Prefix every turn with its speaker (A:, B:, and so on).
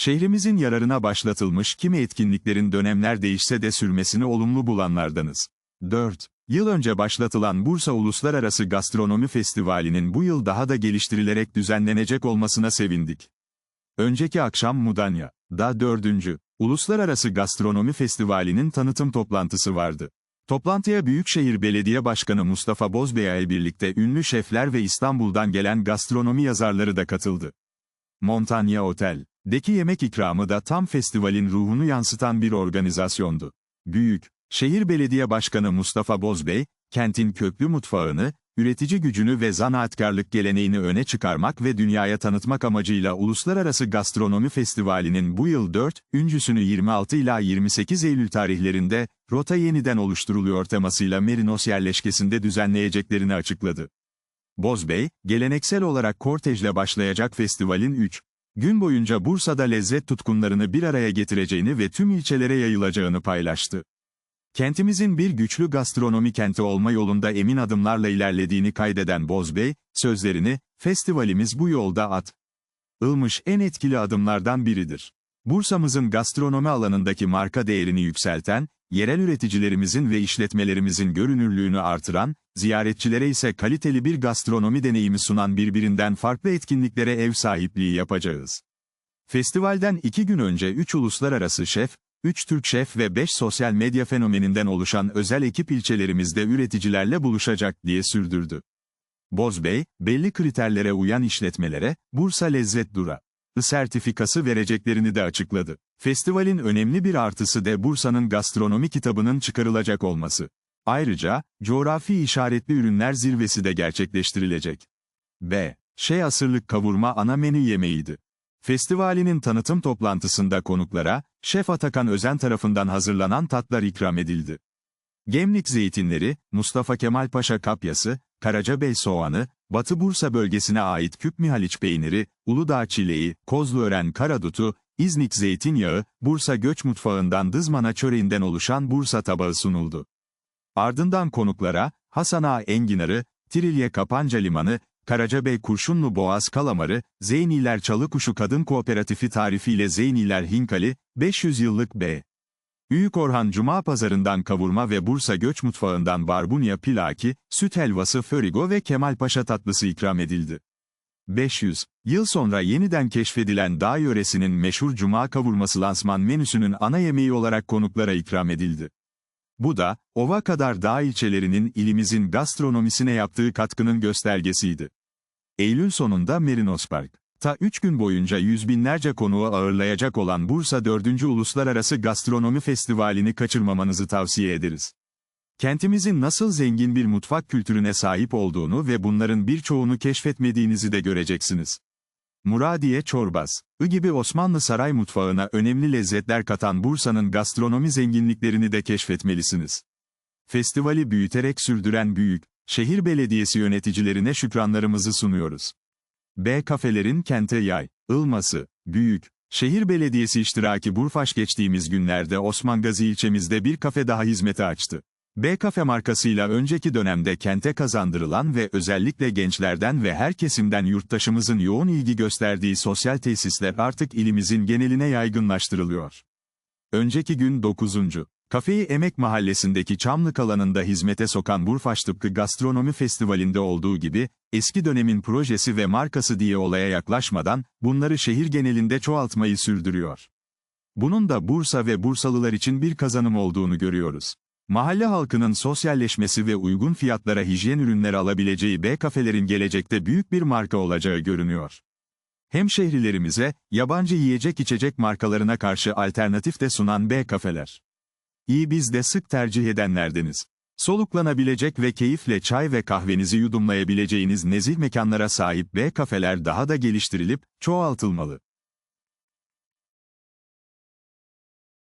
A: Şehrimizin yararına başlatılmış kimi etkinliklerin dönemler değişse de sürmesini olumlu bulanlardanız. 4. Yıl önce başlatılan Bursa Uluslararası Gastronomi Festivali'nin bu yıl daha da geliştirilerek düzenlenecek olmasına sevindik. Önceki akşam Mudanya, da 4. Uluslararası Gastronomi Festivali'nin tanıtım toplantısı vardı. Toplantıya Büyükşehir Belediye Başkanı Mustafa Bozbey ile birlikte ünlü şefler ve İstanbul'dan gelen gastronomi yazarları da katıldı. Montanya Otel, deki yemek ikramı da tam festivalin ruhunu yansıtan bir organizasyondu. Büyük, Şehir Belediye Başkanı Mustafa Bozbey, kentin köklü mutfağını, üretici gücünü ve zanaatkarlık geleneğini öne çıkarmak ve dünyaya tanıtmak amacıyla Uluslararası Gastronomi Festivali'nin bu yıl 4, üncüsünü 26 ila 28 Eylül tarihlerinde, Rota Yeniden Oluşturuluyor temasıyla Merinos yerleşkesinde düzenleyeceklerini açıkladı. Bozbey, geleneksel olarak kortejle başlayacak festivalin 3, gün boyunca Bursa'da lezzet tutkunlarını bir araya getireceğini ve tüm ilçelere yayılacağını paylaştı. Kentimizin bir güçlü gastronomi kenti olma yolunda emin adımlarla ilerlediğini kaydeden Bozbey, sözlerini, festivalimiz bu yolda at. Ilmış en etkili adımlardan biridir. Bursa'mızın gastronomi alanındaki marka değerini yükselten, yerel üreticilerimizin ve işletmelerimizin görünürlüğünü artıran, ziyaretçilere ise kaliteli bir gastronomi deneyimi sunan birbirinden farklı etkinliklere ev sahipliği yapacağız. Festivalden iki gün önce 3 uluslararası şef, 3 Türk şef ve 5 sosyal medya fenomeninden oluşan özel ekip ilçelerimizde üreticilerle buluşacak diye sürdürdü. Bozbey, belli kriterlere uyan işletmelere, Bursa Lezzet Dura sertifikası vereceklerini de açıkladı. Festivalin önemli bir artısı da Bursa'nın gastronomi kitabının çıkarılacak olması. Ayrıca, coğrafi işaretli ürünler zirvesi de gerçekleştirilecek. B. Şey asırlık kavurma ana menü yemeğiydi. Festivalinin tanıtım toplantısında konuklara, Şef Atakan Özen tarafından hazırlanan tatlar ikram edildi. Gemlik zeytinleri, Mustafa Kemal Paşa kapyası, Karacabey soğanı, Batı Bursa bölgesine ait küp mihaliç peyniri, Uludağ çileği, Kozluören karadutu, İznik zeytinyağı, Bursa göç mutfağından dızmana çöreğinden oluşan Bursa tabağı sunuldu. Ardından konuklara, Hasan Ağa enginarı, Trilye Kapanca Limanı, Karacabey Kurşunlu Boğaz Kalamarı, Zeyniler Çalıkuşu Kadın Kooperatifi tarifiyle Zeyniler Hinkali, 500 yıllık B. Büyük Orhan Cuma Pazarından kavurma ve Bursa Göç Mutfağından barbunya pilaki, süt helvası förigo ve Kemal Paşa tatlısı ikram edildi. 500 yıl sonra yeniden keşfedilen dağ yöresinin meşhur Cuma kavurması lansman menüsünün ana yemeği olarak konuklara ikram edildi. Bu da, ova kadar dağ ilçelerinin ilimizin gastronomisine yaptığı katkının göstergesiydi. Eylül sonunda Merinos Park. Ta 3 gün boyunca yüz binlerce konuğu ağırlayacak olan Bursa 4. Uluslararası Gastronomi Festivali'ni kaçırmamanızı tavsiye ederiz. Kentimizin nasıl zengin bir mutfak kültürüne sahip olduğunu ve bunların birçoğunu keşfetmediğinizi de göreceksiniz. Muradiye Çorbaz, I gibi Osmanlı saray mutfağına önemli lezzetler katan Bursa'nın gastronomi zenginliklerini de keşfetmelisiniz. Festivali büyüterek sürdüren büyük, şehir belediyesi yöneticilerine şükranlarımızı sunuyoruz. B kafelerin kente yay, ılması, büyük, şehir belediyesi iştiraki Burfaş geçtiğimiz günlerde Osman Gazi ilçemizde bir kafe daha hizmete açtı. B kafe markasıyla önceki dönemde kente kazandırılan ve özellikle gençlerden ve her kesimden yurttaşımızın yoğun ilgi gösterdiği sosyal tesisler artık ilimizin geneline yaygınlaştırılıyor. Önceki gün 9. Kafeyi Emek Mahallesi'ndeki Çamlık alanında hizmete sokan Burfaş Tıpkı Gastronomi Festivali'nde olduğu gibi, eski dönemin projesi ve markası diye olaya yaklaşmadan, bunları şehir genelinde çoğaltmayı sürdürüyor. Bunun da Bursa ve Bursalılar için bir kazanım olduğunu görüyoruz. Mahalle halkının sosyalleşmesi ve uygun fiyatlara hijyen ürünleri alabileceği B kafelerin gelecekte büyük bir marka olacağı görünüyor. Hem şehirlerimize, yabancı yiyecek içecek markalarına karşı alternatif de sunan B kafeler. İyi biz de sık tercih edenlerdeniz. Soluklanabilecek ve keyifle çay ve kahvenizi yudumlayabileceğiniz nezih mekanlara sahip B kafeler daha da geliştirilip, çoğaltılmalı.